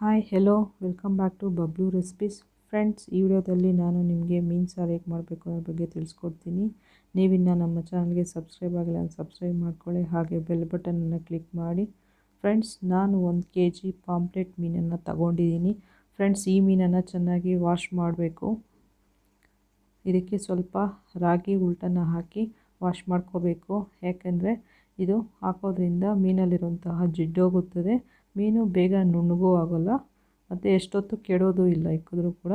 Hi hello welcome back to Bablu recipes friends ಈ ವಿಡಿಯೋದಲ್ಲಿ ನಾನು ನಿಮಗೆ ಮೀನು ಸಾರು ಹೇಗೆ ಮಾಡಬೇಕು ಅನ್ನೋ ಬಗ್ಗೆ ತಿಳಿಸ್ಕೊಡ್ತೀನಿ. ನೀವಿನ್ನು ನಮ್ಮ ಚಾನಲ್ಗೆ ಸಬ್ಸ್ಕ್ರೈಬ್ ಆಗಿಲ್ಲ ಸಬ್ಸ್ಕ್ರೈಬ್ ಮಾಡ್ಕೊಳ್ಳಿ. ಹಾಗೆ ಬೆಲ್ ಬಟನನ್ನು ಕ್ಲಿಕ್ ಮಾಡಿ. ಫ್ರೆಂಡ್ಸ್ ನಾನು ಒಂದು ಕೆ ಜಿ ಪಾಂಪ್ಲೆಟ್ ಮೀನನ್ನು ತಗೊಂಡಿದ್ದೀನಿ. ಫ್ರೆಂಡ್ಸ್ ಈ ಮೀನನ್ನು ಚೆನ್ನಾಗಿ ವಾಶ್ ಮಾಡಬೇಕು. ಇದಕ್ಕೆ ಸ್ವಲ್ಪ ರಾಗಿ ಉಲ್ಟನ್ನು ಹಾಕಿ ವಾಶ್ ಮಾಡ್ಕೋಬೇಕು. ಯಾಕೆಂದರೆ ಇದು ಹಾಕೋದ್ರಿಂದ ಮೀನಲ್ಲಿರುವಂತಹ ಜಿಡ್ಡೋಗುತ್ತದೆ. ಮೀನು ಬೇಗ ನುಣ್ಣಗೂ ಆಗೋಲ್ಲ. ಮತ್ತು ಎಷ್ಟೊತ್ತು ಕೆಡೋದು ಇಲ್ಲ ಇಕ್ಕಿದ್ರೂ ಕೂಡ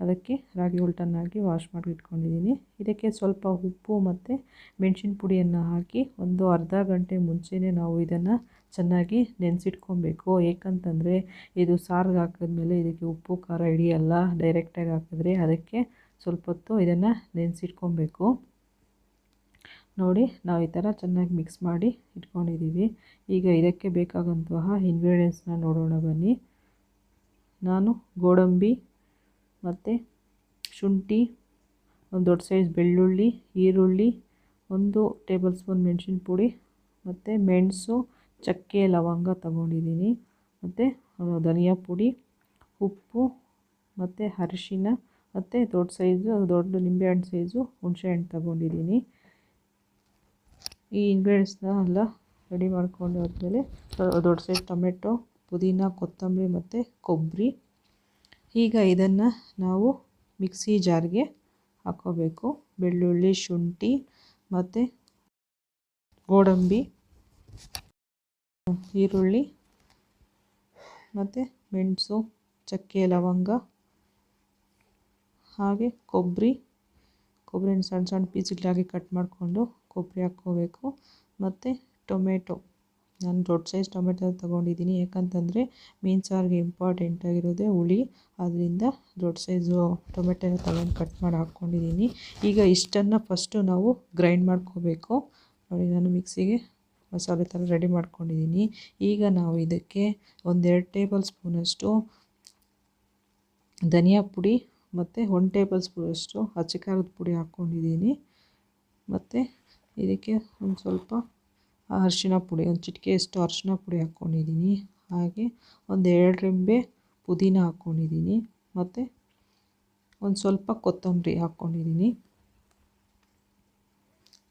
ಅದಕ್ಕೆ ರಾಗಿ ಉಲ್ಟನ್ನಾಗಿ ವಾಶ್ ಮಾಡಿ ಇಟ್ಕೊಂಡಿದ್ದೀನಿ ಇದಕ್ಕೆ ಸ್ವಲ್ಪ ಉಪ್ಪು ಮತ್ತು ಮೆಣಸಿನ ಪುಡಿಯನ್ನು ಹಾಕಿ ಒಂದು ಅರ್ಧ ಗಂಟೆ ಮುಂಚೆನೇ ನಾವು ಇದನ್ನು ಚೆನ್ನಾಗಿ ನೆನೆಸಿಟ್ಕೊಬೇಕು. ಏಕಂತಂದರೆ ಇದು ಸಾರಿಗೆ ಹಾಕಿದ್ಮೇಲೆ ಇದಕ್ಕೆ ಉಪ್ಪು, ಖಾರ ಹಿಡಿಯಲ್ಲ. ಡೈರೆಕ್ಟಾಗಿ ಹಾಕಿದ್ರೆ ಅದಕ್ಕೆ ಸ್ವಲ್ಪ ಹೊತ್ತು ಇದನ್ನು ನೆನೆಸಿಟ್ಕೊಬೇಕು. ನೋಡಿ, ನಾವು ಈ ಥರ ಚೆನ್ನಾಗಿ ಮಿಕ್ಸ್ ಮಾಡಿ ಇಟ್ಕೊಂಡಿದ್ದೀವಿ ಈಗ ಇದಕ್ಕೆ ಬೇಕಾದಂತಹ ಇನ್ಗ್ರೀಡಿಯೆಂಟ್ಸ್ನ ನೋಡೋಣ ಬನ್ನಿ. ನಾನು ಗೋಡಂಬಿ ಮತ್ತು ಶುಂಠಿ, ಒಂದು ದೊಡ್ಡ ಸೈಜ್ ಬೆಳ್ಳುಳ್ಳಿ, ಈರುಳ್ಳಿ, ಒಂದು ಟೇಬಲ್ ಸ್ಪೂನ್ ಮೆಣಸಿನ ಪುಡಿ ಮತ್ತು ಮೆಣಸು, ಚಕ್ಕೆ, ಲವಂಗ ತಗೊಂಡಿದ್ದೀನಿ ಮತ್ತು ಧನಿಯಾ ಪುಡಿ, ಉಪ್ಪು ಮತ್ತು ಅರಿಶಿನ ಮತ್ತು ದೊಡ್ಡ ಸೈಜು ದೊಡ್ಡ ನಿಂಬೆಹಣ್ಣು ಸೈಜು ಹುಣಸೆಹಣ್ಣು ತಗೊಂಡಿದ್ದೀನಿ ಈ ಇಂಗ್ರೀಡಿಯೆಂಟ್ಸ್ನ ಎಲ್ಲ ರೆಡಿ ಮಾಡ್ಕೊಂಡು ಆದಮೇಲೆ ದೊಡ್ಡ ಸೈಜ್ ಟೊಮೆಟೊ, ಪುದೀನ, ಕೊತ್ತಂಬರಿ ಮತ್ತು ಕೊಬ್ಬರಿ ಈಗ ಇದನ್ನು ನಾವು ಮಿಕ್ಸಿ ಜಾರ್ಗೆ ಹಾಕ್ಕೋಬೇಕು ಬೆಳ್ಳುಳ್ಳಿ, ಶುಂಠಿ ಮತ್ತು ಗೋಡಂಬಿ, ಈರುಳ್ಳಿ ಮತ್ತು ಮೆಣಸು, ಚಕ್ಕೆ, ಲವಂಗ ಹಾಗೆ ಕೊಬ್ಬರಿ ಕೊಬ್ಬರಿನ ಸಣ್ಣ ಸಣ್ಣ ಪೀಸ್ಗಳಾಗಿ ಕಟ್ ಮಾಡಿಕೊಂಡು ಕೊಬ್ಬರಿ ಹಾಕ್ಕೋಬೇಕು. ಮತ್ತು ಟೊಮೆಟೊ. ನಾನು ದೊಡ್ಡ ಸೈಜ್ ಟೊಮೆಟೊ ತೊಗೊಂಡಿದ್ದೀನಿ. ಯಾಕಂತಂದರೆ ಮೀನು ಸಾರಿಗೆ ಇಂಪಾರ್ಟೆಂಟ್ ಆಗಿರೋದೇ ಹುಳಿ. ಅದರಿಂದ ದೊಡ್ಡ ಸೈಜು ಟೊಮೆಟೊನ ತಗೊಂಡು ಕಟ್ ಮಾಡಿ ಹಾಕ್ಕೊಂಡಿದ್ದೀನಿ. ಈಗ ಇಷ್ಟನ್ನು ಫಸ್ಟು ನಾವು ಗ್ರೈಂಡ್ ಮಾಡ್ಕೋಬೇಕು. ನೋಡಿ, ನಾನು ಮಿಕ್ಸಿಗೆ ಮಸಾಲೆ ಥರ ರೆಡಿ ಮಾಡ್ಕೊಂಡಿದ್ದೀನಿ. ಈಗ ನಾವು ಇದಕ್ಕೆ ಒಂದೆರಡು ಟೇಬಲ್ ಸ್ಪೂನಷ್ಟು ಧನಿಯಾ ಪುಡಿ ಮತ್ತು ಒನ್ ಟೇಬಲ್ ಸ್ಪೂನಷ್ಟು ಅಚ್ಚಕಾರದ ಪುಡಿ ಹಾಕ್ಕೊಂಡಿದ್ದೀನಿ. ಮತ್ತು ಇದಕ್ಕೆ ಒಂದು ಸ್ವಲ್ಪ ಅರಿಶಿನ ಪುಡಿ, ಒಂದು ಚಿಟಿಕೆಯಷ್ಟು ಅರಿಶಿನ ಪುಡಿ ಹಾಕ್ಕೊಂಡಿದ್ದೀನಿ. ಹಾಗೆ ಒಂದು ಎರಡು ರೆಂಬೆ ಪುದೀನ ಹಾಕ್ಕೊಂಡಿದ್ದೀನಿ. ಮತ್ತು ಒಂದು ಸ್ವಲ್ಪ ಕೊತ್ತಂಬರಿ ಹಾಕ್ಕೊಂಡಿದ್ದೀನಿ.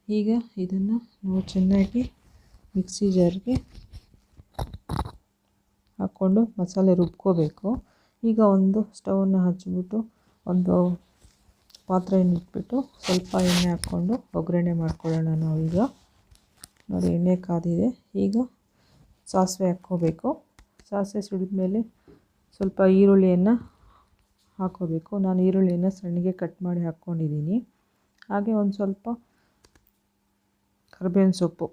ಈಗ ಇದನ್ನು ನಾವು ಚೆನ್ನಾಗಿ ಮಿಕ್ಸಿ ಜಾರ್ಗೆ ಹಾಕ್ಕೊಂಡು ಮಸಾಲೆ ರುಬ್ಕೋಬೇಕು. ಈಗ ಒಂದು ಸ್ಟವನ್ನು ಹಚ್ಚಿಬಿಟ್ಟು ಒಂದು ಪಾತ್ರೆಯನ್ನು ಇಟ್ಬಿಟ್ಟು ಸ್ವಲ್ಪ ಎಣ್ಣೆ ಹಾಕ್ಕೊಂಡು ಒಗ್ಗರಣೆ ಮಾಡ್ಕೊಳ್ಳೋಣ ನಾವೀಗ ನೋಡಿ, ಎಣ್ಣೆ ಕಾದಿದೆ. ಈಗ ಸಾಸಿವೆ ಹಾಕ್ಕೋಬೇಕು. ಸಾಸಿವೆ ಸಿಡಿದ ಮೇಲೆ ಸ್ವಲ್ಪ ಈರುಳ್ಳಿಯನ್ನು ಹಾಕ್ಕೋಬೇಕು. ನಾನು ಈರುಳ್ಳಿಯನ್ನು ಸಣ್ಣಗೆ ಕಟ್ ಮಾಡಿ ಹಾಕ್ಕೊಂಡಿದ್ದೀನಿ. ಹಾಗೆ ಒಂದು ಸ್ವಲ್ಪ ಕರ್ಬೇವಿನ ಸೊಪ್ಪು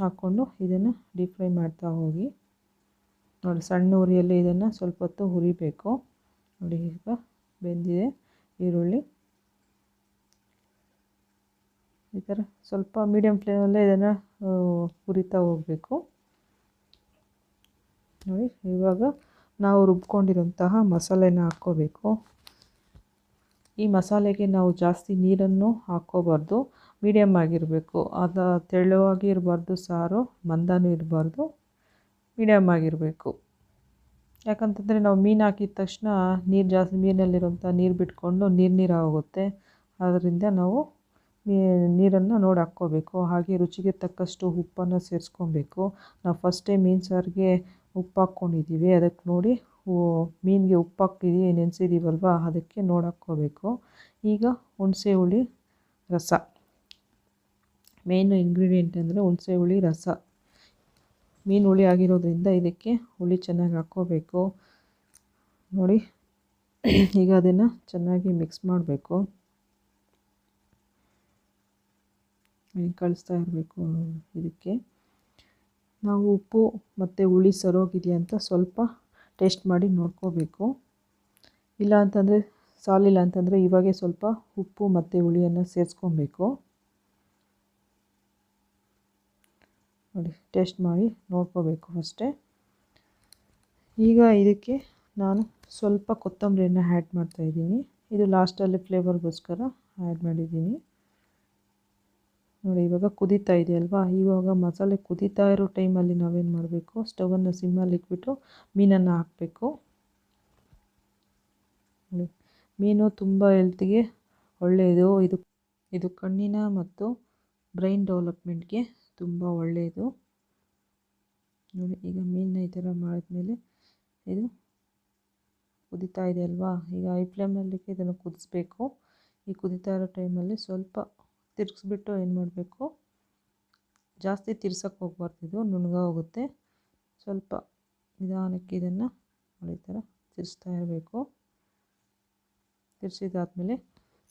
ಹಾಕ್ಕೊಂಡು ಇದನ್ನು ಡೀಪ್ ಫ್ರೈ ಮಾಡ್ತಾ ಹೋಗಿ. ನೋಡಿ, ಸಣ್ಣ ಉರಿಯಲ್ಲಿ ಇದನ್ನು ಸ್ವಲ್ಪ ಹೊತ್ತು ಹುರಿಬೇಕು. ನೋಡಿ, ಈಗ ಬೆಂದಿದೆ ಈರುಳ್ಳಿ. ಈ ಥರ ಸ್ವಲ್ಪ ಮೀಡಿಯಮ್ ಫ್ಲೇಮಲ್ಲೇ ಇದನ್ನು ಹುರಿತಾ ಹೋಗಬೇಕು. ನೋಡಿ, ಇವಾಗ ನಾವು ರುಬ್ಕೊಂಡಿರೋಂತಹ ಮಸಾಲೆನ ಹಾಕ್ಕೋಬೇಕು. ಈ ಮಸಾಲೆಗೆ ನಾವು ಜಾಸ್ತಿ ನೀರನ್ನು ಹಾಕ್ಕೋಬಾರ್ದು. ಮೀಡಿಯಮ್ ಆಗಿರಬೇಕು. ಅದು ತೆಳುವಾಗಿ ಇರಬಾರ್ದು, ಸಾರು, ಮಂದನೂ ಇರಬಾರ್ದು. ಮೀಡಿಯಮ್ ಆಗಿರಬೇಕು. ಯಾಕಂತಂದರೆ ನಾವು ಮೀನು ಹಾಕಿದ ತಕ್ಷಣ ನೀರು ಜಾಸ್ತಿ ಮೀನಲ್ಲಿರುವಂಥ ನೀರು ಬಿಟ್ಕೊಂಡು ನೀರು ನೀರು ಆಗುತ್ತೆ ಆದ್ದರಿಂದ ನಾವು ನೀರನ್ನು ನೋಡಿ ಹಾಕ್ಕೋಬೇಕು. ಹಾಗೆ ರುಚಿಗೆ ತಕ್ಕಷ್ಟು ಉಪ್ಪನ್ನು ಸೇರಿಸ್ಕೊಬೇಕು. ನಾವು ಫಸ್ಟೇ ಮೀನು ಸಾರಿಗೆ ಉಪ್ಪು ಹಾಕ್ಕೊಂಡಿದ್ದೀವಿ ಅದಕ್ಕೆ ನೋಡಿ ಮೀನಿಗೆ ಉಪ್ಪು ಹಾಕಿದ್ದೀವಿ ನೆನೆಸಿದ್ದೀವಲ್ವ ಅದಕ್ಕೆ ನೋಡಿ ಹಾಕ್ಕೋಬೇಕು. ಈಗ ಹುಣಸೆ ಹುಳಿ ರಸ. ಮೇಯ್ನು ಇಂಗ್ರೀಡಿಯೆಂಟ್ ಅಂದರೆ ಹುಣಸೆ ಹುಳಿ ರಸ. ಮೀನು ಹುಳಿ ಆಗಿರೋದ್ರಿಂದ ಇದಕ್ಕೆ ಹುಳಿ ಚೆನ್ನಾಗಿ ಹಾಕ್ಕೋಬೇಕು. ನೋಡಿ, ಈಗ ಅದನ್ನು ಚೆನ್ನಾಗಿ ಮಿಕ್ಸ್ ಮಾಡಬೇಕು. ಕಳಿಸ್ತಾ ಇರಬೇಕು ಇದಕ್ಕೆ. ನಾವು ಉಪ್ಪು ಮತ್ತು ಹುಳಿ ಸರೋಗಿದೆಯಾ ಅಂತ ಸ್ವಲ್ಪ ಟೇಸ್ಟ್ ಮಾಡಿ ನೋಡ್ಕೋಬೇಕು. ಇಲ್ಲ ಅಂತಂದರೆ, ಸಾಲಿಲ್ಲ ಅಂತಂದರೆ ಇವಾಗೆ ಸ್ವಲ್ಪ ಉಪ್ಪು ಮತ್ತು ಹುಳಿಯನ್ನು ಸೇರಿಸ್ಕೊಬೇಕು. ನೋಡಿ ಟೇಸ್ಟ್ ಮಾಡಿ ನೋಡ್ಕೋಬೇಕು ಅಷ್ಟೇ. ಈಗ ಇದಕ್ಕೆ ನಾನು ಸ್ವಲ್ಪ ಕೊತ್ತಂಬರಿಯನ್ನು ಆ್ಯಡ್ ಮಾಡ್ತಾಯಿದ್ದೀನಿ ಇದು ಲಾಸ್ಟಲ್ಲಿ ಫ್ಲೇವರ್ಗೋಸ್ಕರ ಆ್ಯಡ್ ಮಾಡಿದ್ದೀನಿ. ನೋಡಿ, ಇವಾಗ ಕುದೀತಾ ಇದೆ ಅಲ್ವಾ ಇವಾಗ ಮಸಾಲೆ ಕುದೀತಾ ಇರೋ ಟೈಮಲ್ಲಿ ನಾವೇನು ಮಾಡಬೇಕು? ಸ್ಟವನ್ನು ಸಿಮ್ಮಲ್ಲಿ ಇಟ್ಬಿಟ್ಟು ಮೀನನ್ನು ಹಾಕಬೇಕು. ನೋಡಿ, ಮೀನು ತುಂಬ ಹೆಲ್ತಿಗೆ ಒಳ್ಳೆಯದು. ಇದು ಇದು ಕಣ್ಣಿನ ಮತ್ತು ಬ್ರೈನ್ ಡೆವಲಪ್ಮೆಂಟ್ಗೆ ತುಂಬ ಒಳ್ಳೆಯದು. ನೋಡಿ, ಈಗ ಮೀನನ್ನ ಈ ಥರ ಮಾಡಿದ್ಮೇಲೆ ಇದು ಕುದೀತಾ ಇದೆ ಅಲ್ವಾ? ಈಗ ಐ ಫ್ಲೇಮ್ನಲ್ಲಿ ಇದನ್ನು ಕುದಿಸ್ಬೇಕು. ಈ ಕುದೀತಾ ಇರೋ ಟೈಮಲ್ಲಿ ಸ್ವಲ್ಪ ತಿರ್ಗಿಸ್ಬಿಟ್ಟು ಏನು ಮಾಡಬೇಕು? ಜಾಸ್ತಿ ತಿರ್ಸೋಕ್ಕೆ ಹೋಗ್ಬಾರ್ದು. ಇದು ನುಣ್ಗ ಹೋಗುತ್ತೆ. ಸ್ವಲ್ಪ ನಿಧಾನಕ್ಕೆ ಇದನ್ನು ಈ ಥರ ತಿರ್ಸ್ತಾ ಇರಬೇಕು. ತಿರ್ಸಿದಾದ್ಮೇಲೆ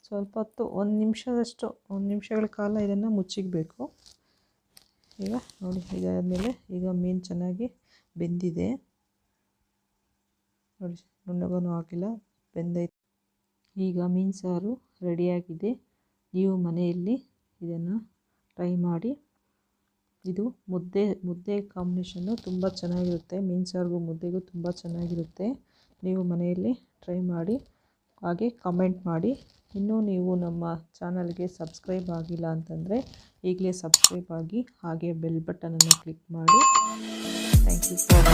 ಸ್ವಲ್ಪ ಹೊತ್ತು, ಒಂದು ನಿಮಿಷದಷ್ಟು, ಒಂದು ನಿಮಿಷಗಳ ಕಾಲ ಇದನ್ನು ಮುಚ್ಚಿಗಬೇಕು ಈಗ ನೋಡಿ, ಇದಾದಮೇಲೆ ಈಗ ಮೀನು ಚೆನ್ನಾಗಿ ಬೆಂದಿದೆ. ನೋಡಿ ನುಣ್ಣಗೂ ಆಗಿಲ್ಲ ಬೆಂದೈತೆ. ಈಗ ಮೀನು ಸಾರು ರೆಡಿಯಾಗಿದೆ. ನೀವು ಮನೆಯಲ್ಲಿ ಇದನ್ನು ಟ್ರೈ ಮಾಡಿ. ಇದು ಮುದ್ದೆ ಮುದ್ದೆ ಕಾಂಬಿನೇಷನ್ನು ತುಂಬ ಚೆನ್ನಾಗಿರುತ್ತೆ. ಮೀನು ಸಾರಿಗೂ ಮುದ್ದೆಗೂ ತುಂಬ ಚೆನ್ನಾಗಿರುತ್ತೆ. ನೀವು ಮನೆಯಲ್ಲಿ ಟ್ರೈ ಮಾಡಿ, ಹಾಗೆ ಕಮೆಂಟ್ ಮಾಡಿ. ಇನ್ನೂ ನೀವು ನಮ್ಮ ಚಾನಲ್ಗೆ ಸಬ್ಸ್ಕ್ರೈಬ್ ಆಗಿಲ್ಲ ಅಂತಂದರೆ ಈಗಲೇ ಸಬ್ಸ್ಕ್ರೈಬ್ ಆಗಿ ಹಾಗೆ ಬೆಲ್ ಬಟನನ್ನು ಕ್ಲಿಕ್ ಮಾಡಿ. Thank you for